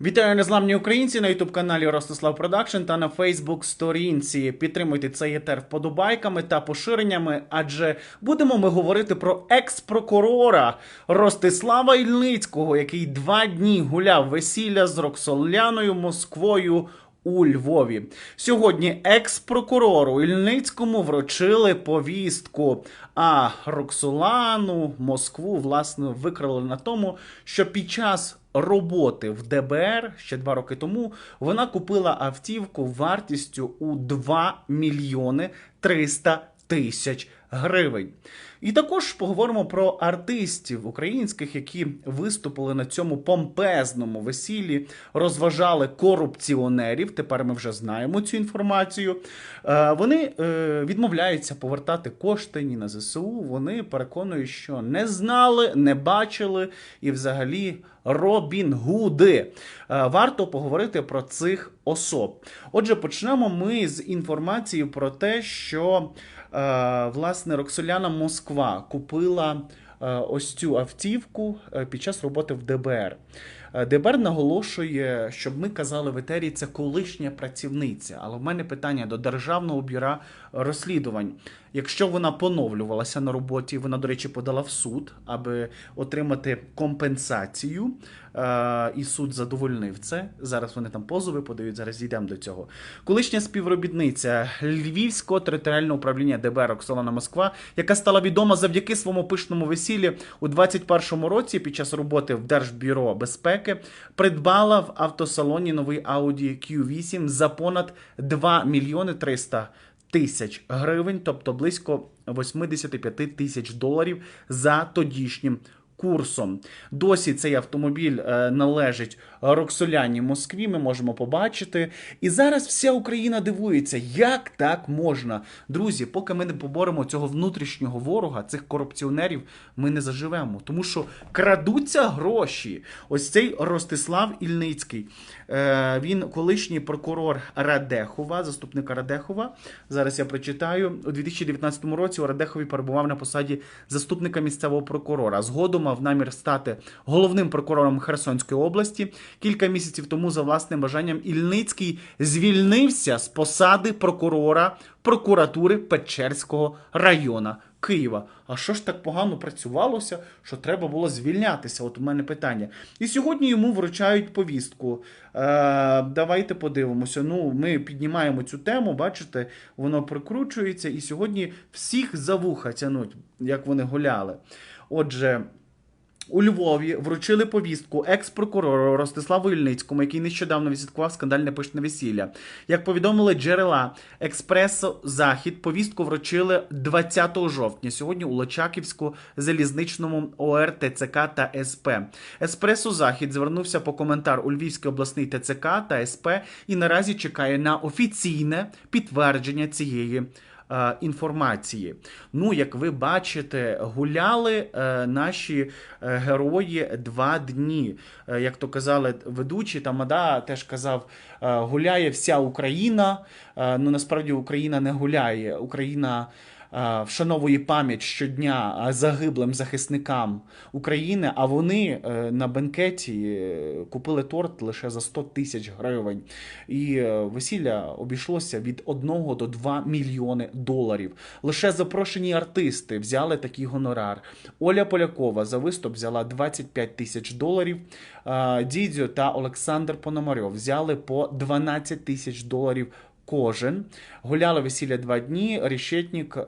Вітаю незламні українці на ютуб каналі Ростислав Продакшн та на Фейсбук сторінці. Підтримуйте цей етер вподобайками та поширеннями, адже будемо ми говорити про екс-прокурора Ростислава Ільницького, який два дні гуляв весілля з Роксоляною Москвою. У Львові сьогодні екс-прокурору Ільницькому вручили повістку. А Роксолану Москву власне викрали на тому, що під час роботи в ДБР ще два роки тому вона купила автівку вартістю у 2 мільйони 300 тисяч гривень. І також поговоримо про артистів українських, які виступили на цьому помпезному весіллі, розважали корупціонерів. Тепер ми вже знаємо цю інформацію. Е, Вони е, відмовляються повертати кошти ні на ЗСУ. Вони переконують, що не знали, не бачили і взагалі. Робін Гуди. Е, Варто поговорити про цих особ. Отже, почнемо ми з інформації про те, що власне Роксоляна Москва купила е, ось цю автівку е, під час роботи в ДБР. Е, ДБР наголошує, щоб ми казали в етері, це колишня працівниця. Але в мене питання до Державного бюра розслідувань. Якщо вона поновлювалася на роботі, вона, до речі, подала в суд, аби отримати компенсацію, е, і суд задовольнив це. Зараз вони там позови подають, зараз дійдемо до цього. Колишня співробітниця Львівського територіального управління ДБР Оксана Москва, яка стала відома завдяки своєму пишному весіллі у 21-му році під час роботи в Держбюро безпеки, придбала в автосалоні новий Audi Q8 за понад 2 мільйони 300 тисяч гривень, тобто близько 85 тисяч доларів за тодішнім курсом. Досі цей автомобіль е, належить Роксоляні Москві. Ми можемо побачити. І зараз вся Україна дивується, як так можна. Друзі, поки ми не поборемо цього внутрішнього ворога, цих корупціонерів, ми не заживемо. Тому що крадуться гроші. Ось цей Ростислав Ільницький. Е, він колишній прокурор Радехова, заступника Радехова. Зараз я прочитаю. У 2019 році у Радехові перебував на посаді заступника місцевого прокурора. Згодом мав намір стати головним прокурором Херсонської області. Кілька місяців тому, за власним бажанням, Ільницький звільнився з посади прокурора прокуратури Печерського району Києва. А що ж так погано працювалося, що треба було звільнятися? От у мене питання. І сьогодні йому вручають повістку. Е, давайте подивимося. Ну, ми піднімаємо цю тему, бачите, воно прикручується, і сьогодні всіх за вуха тянуть, як вони гуляли. Отже. У Львові вручили повістку екс-прокурору Ростиславу Ільницькому, який нещодавно відсвяткував скандальне пишне весілля. Як повідомили джерела Експресо Захід, повістку вручили 20 жовтня. Сьогодні у Лочаківську залізничному ОР ТЦК та СП. Еспресо Захід звернувся по коментар у Львівський обласний ТЦК та СП і наразі чекає на офіційне підтвердження цієї інформації. Ну, як ви бачите, гуляли е, наші е, герої два дні. Е, як то казали ведучі, Тамада теж казав, е, гуляє вся Україна. Е, ну насправді Україна не гуляє. Україна. Е, Вшановує пам'ять щодня е, загиблим захисникам України, а вони е, на бенкеті купили торт лише за 100 тисяч гривень. І весілля обійшлося від 1 до 2 мільйони доларів. Лише запрошені артисти взяли такий гонорар. Оля Полякова за виступ взяла 25 тисяч доларів. Дідзьо та Олександр Пономарьов взяли по 12 тисяч доларів. Кожен гуляли весілля два дні. Рішетнік е,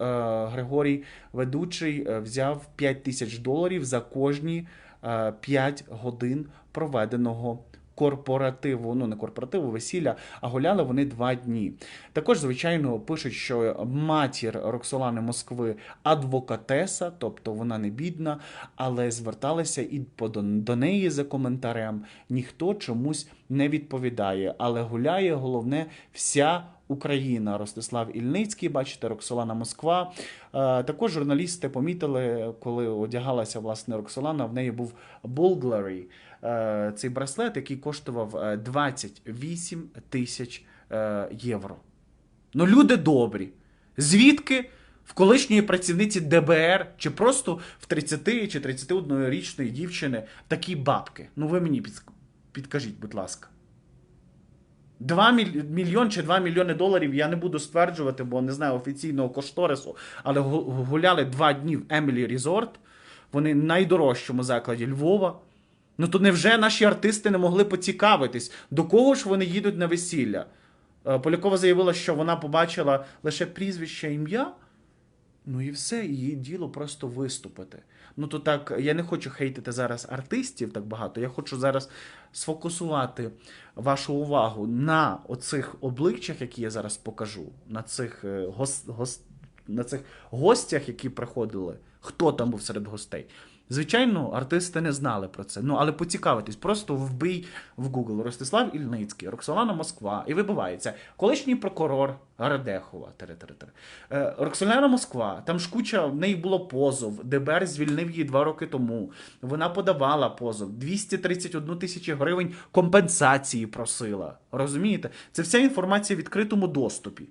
Григорій ведучий е, взяв 5 тисяч доларів за кожні е, 5 годин проведеного корпоративу. Ну не корпоративу, весілля, а гуляли вони два дні. Також, звичайно, пишуть, що матір Роксолани Москви адвокатеса, тобто вона не бідна, але зверталися і до, неї за коментарем. Ніхто чомусь не відповідає, але гуляє головне вся. Україна, Ростислав Ільницький, бачите, Роксолана Москва. Е, також журналісти помітили, коли одягалася власне Роксолана, в неї був Bulgari, цей браслет, який коштував е, 28 тисяч е, євро. Ну, люди добрі. Звідки в колишньої працівниці ДБР чи просто в 30 чи 31-річної дівчини такі бабки? Ну, ви мені Підкажіть, будь ласка. 2 мільйон чи 2 мільйони доларів я не буду стверджувати, бо не знаю офіційного кошторису, але гуляли два дні в Емілі Резорт. Вони в найдорожчому закладі Львова. Ну то невже наші артисти не могли поцікавитись, до кого ж вони їдуть на весілля? Е, Полякова заявила, що вона побачила лише прізвище ім'я. Ну і все, її діло просто виступити. Ну то так, я не хочу хейтити зараз артистів так багато. Я хочу зараз сфокусувати вашу увагу на оцих обличчях, які я зараз покажу, на цих е, гос, гос, на цих гостях, які приходили. Хто там був серед гостей? Звичайно, артисти не знали про це. Ну але поцікавитись, просто вбий в Google Ростислав Ільницький, Роксолана Москва, і вибивається колишній прокурор Радехова. Е, Роксолана Москва, там ж куча, в неї було позов. ДБР звільнив її два роки тому. Вона подавала позов. 231 тисячі гривень компенсації просила. Розумієте? Це вся інформація в відкритому доступі.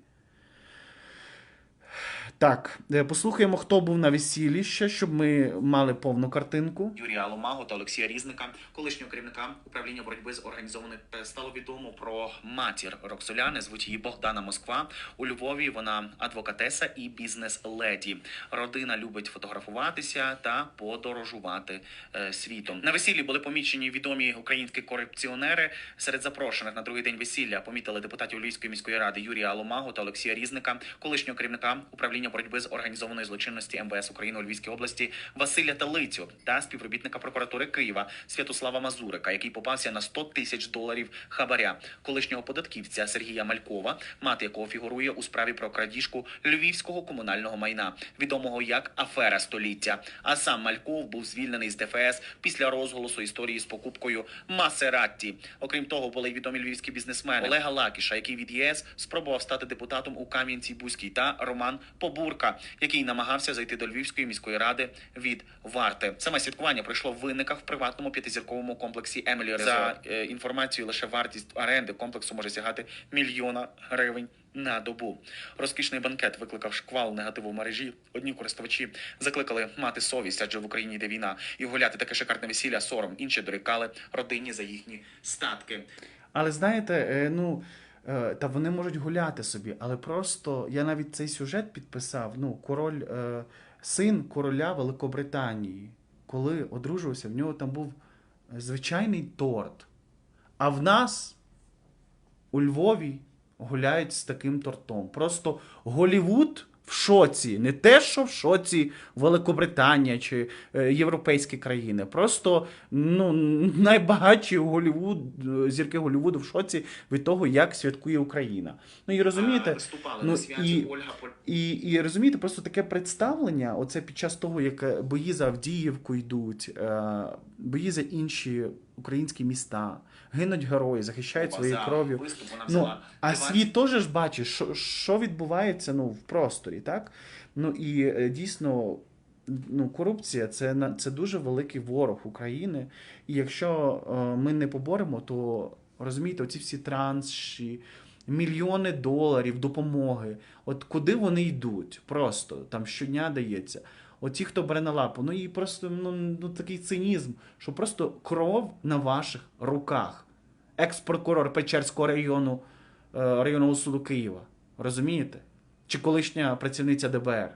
Так, е, послухаємо, хто був на весіллі ще, щоб ми мали повну картинку. Юрія Ломагу та Олексія Різника, колишнього керівника управління боротьби з організованою стало відомо про матір Роксоляни. Звуть її Богдана Москва. У Львові вона адвокатеса і бізнес-леді. Родина любить фотографуватися та подорожувати е, світом. На весіллі були помічені відомі українські корупціонери. Серед запрошених на другий день весілля помітили депутатів Львівської міської ради Юрія Ломагу та Олексія Різника, колишнього керівника управління боротьби з організованою злочинності МВС України у Львівській області Василя Талицю та співробітника прокуратури Києва Святослава Мазурика, який попався на 100 тисяч доларів хабаря, колишнього податківця Сергія Малькова, мати якого фігурує у справі про крадіжку львівського комунального майна, відомого як афера століття. А сам Мальков був звільнений з ДФС після розголосу історії з покупкою Масератті. Окрім того, були й відомі львівські бізнесмени Олега Лакіша, який від ЄС спробував стати депутатом у Кам'янці-Бузькій, та Роман Побурка, який намагався зайти до Львівської міської ради від варти. Саме святкування пройшло в винниках в приватному п'ятизірковому комплексі Резорт. За е, інформацією, лише вартість оренди комплексу може сягати мільйона гривень. На добу розкішний банкет викликав шквал негативу в мережі. Одні користувачі закликали мати совість, адже в Україні йде війна, і гуляти таке шикарне весілля сором. Інші дорікали родині за їхні статки. Але знаєте, е, ну. Е, Та вони можуть гуляти собі, але просто я навіть цей сюжет підписав. Ну, король, е, син короля Великобританії, коли одружувався, в нього там був звичайний торт. А в нас у Львові гуляють з таким тортом. Просто Голівуд в шоці. Не те, що в шоці Великобританія чи е, європейські країни. Просто ну, найбагатші Голівуд, е, зірки Голівуду в шоці від того, як святкує Україна. Ну і розумієте, виступали ну, на святі і- Ольга Поль... і, і розумієте, просто таке представлення, оце під час того, як е, бої за Авдіївку йдуть, бої за інші українські міста, гинуть герої, захищають своєю кров'ю. Ну, а 20 світ теж ж бачить, що, що відбувається ну, в просторі, так? Ну і е, дійсно, ну, корупція це, на- це дуже великий ворог України. І якщо е, ми не поборемо, то розумієте, оці всі транші, мільйони доларів допомоги, от куди вони йдуть? Просто там щодня дається. Оті, хто бере на лапу, ну і просто ну, ну, такий цинізм, що просто кров на ваших руках. Екс-прокурор Печерського району е, районного суду Києва. Розумієте? Чи колишня працівниця ДБР.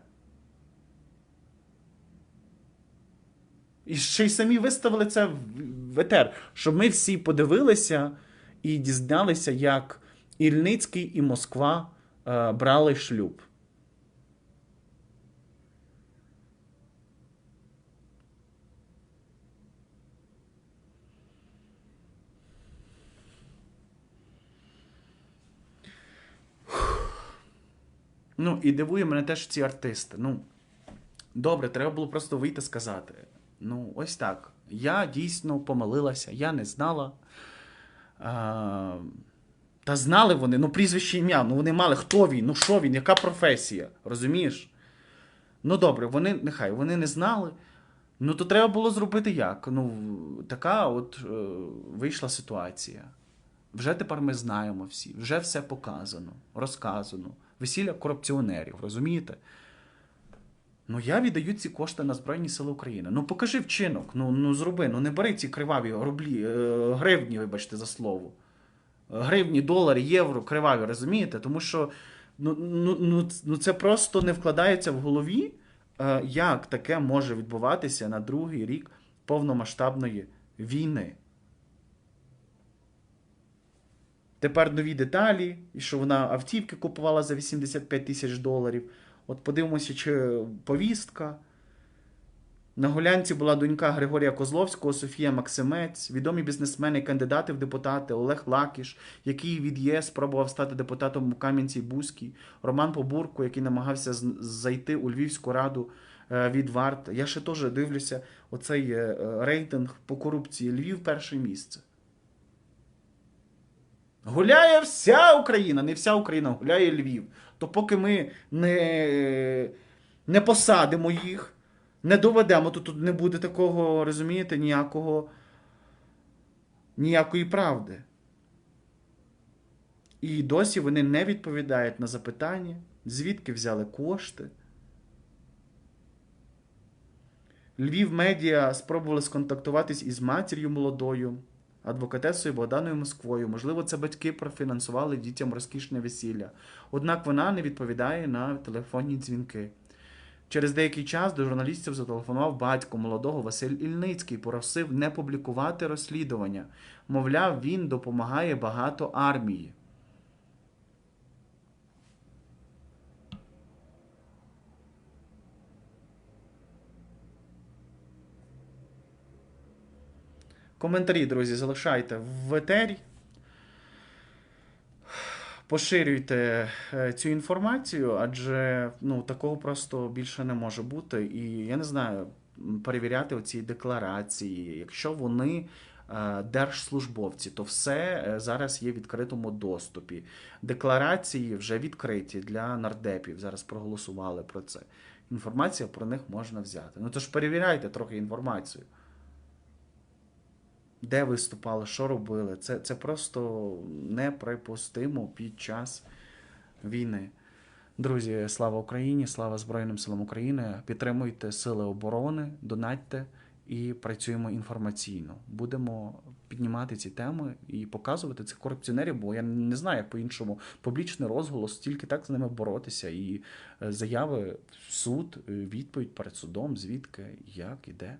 І ще й самі виставили це в- етер, щоб ми всі подивилися і дізналися, як Ільницький і Москва е, брали шлюб. Ну, і дивує мене теж ці артисти. Ну, добре, треба було просто вийти сказати. Ну, ось так. Я дійсно помилилася, я не знала. А, та знали вони, ну, прізвище ім'я, ну вони мали, хто він, ну що він, яка професія, розумієш? Ну добре, вони нехай вони не знали. Ну, то треба було зробити як? Ну, така от е, вийшла ситуація. Вже тепер ми знаємо всі, вже все показано, розказано. Весілля корупціонерів, розумієте? Ну я віддаю ці кошти на Збройні Сили України. Ну покажи вчинок. Ну, ну зроби, ну не бери ці криваві рублі, е, гривні, вибачте за слово. Гривні, долари, євро, криваві, розумієте? Тому що ну, ну, ну, ну це просто не вкладається в голові, е, як таке може відбуватися на другий рік повномасштабної війни. Тепер нові деталі, і що вона автівки купувала за 85 тисяч доларів. От подивимося, чи повістка. На гулянці була донька Григорія Козловського, Софія Максимець, відомі бізнесмени кандидати в депутати Олег Лакіш, який від ЄС спробував стати депутатом у Кам'янці Бузькій, Роман Побурко, який намагався зайти у Львівську раду е, від Варт. Я ще теж дивлюся оцей е, е, рейтинг по корупції. Львів перше місце. Гуляє вся Україна, не вся Україна, гуляє Львів. То поки ми не, не посадимо їх, не доведемо, то тут не буде такого, розумієте, ніякого, ніякої правди. І досі вони не відповідають на запитання, звідки взяли кошти. Львів медіа спробували сконтактуватись із матір'ю молодою, адвокатесою Богданою Москвою. Можливо, це батьки профінансували дітям розкішне весілля. Однак вона не відповідає на телефонні дзвінки. Через деякий час до журналістів зателефонував батько молодого Василь Ільницький, просив не публікувати розслідування. Мовляв, він допомагає багато армії. Коментарі, друзі, залишайте в етері. Поширюйте е, цю інформацію, адже ну, такого просто більше не може бути. І я не знаю, перевіряти оці декларації. Якщо вони е, держслужбовці, то все е, зараз є в відкритому доступі. Декларації вже відкриті для нардепів. Зараз проголосували про це. Інформація про них можна взяти. Ну тож перевіряйте трохи інформацію. Де виступали, що робили. Це, це просто неприпустимо під час війни. Друзі, слава Україні, слава Збройним силам України. Підтримуйте сили оборони, донатьте і працюємо інформаційно. Будемо піднімати ці теми і показувати цих корупціонерів, бо я не знаю, як по-іншому. Публічний розголос, тільки так з ними боротися. І е, заяви суд, е, відповідь перед судом, звідки, як і де.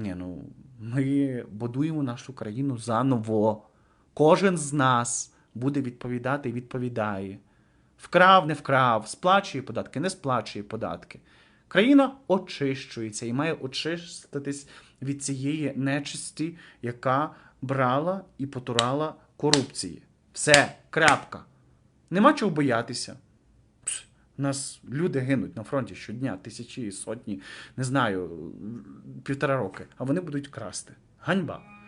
Ні, ну ми будуємо нашу країну заново. Кожен з нас буде відповідати і відповідає. Вкрав, не вкрав, сплачує податки, не сплачує податки. Країна очищується і має очиститись від цієї нечисті, яка брала і потурала корупції. Все, крапка. Нема чого боятися. Нас люди гинуть на фронті щодня, тисячі, сотні, не знаю, півтора роки, а вони будуть красти. Ганьба.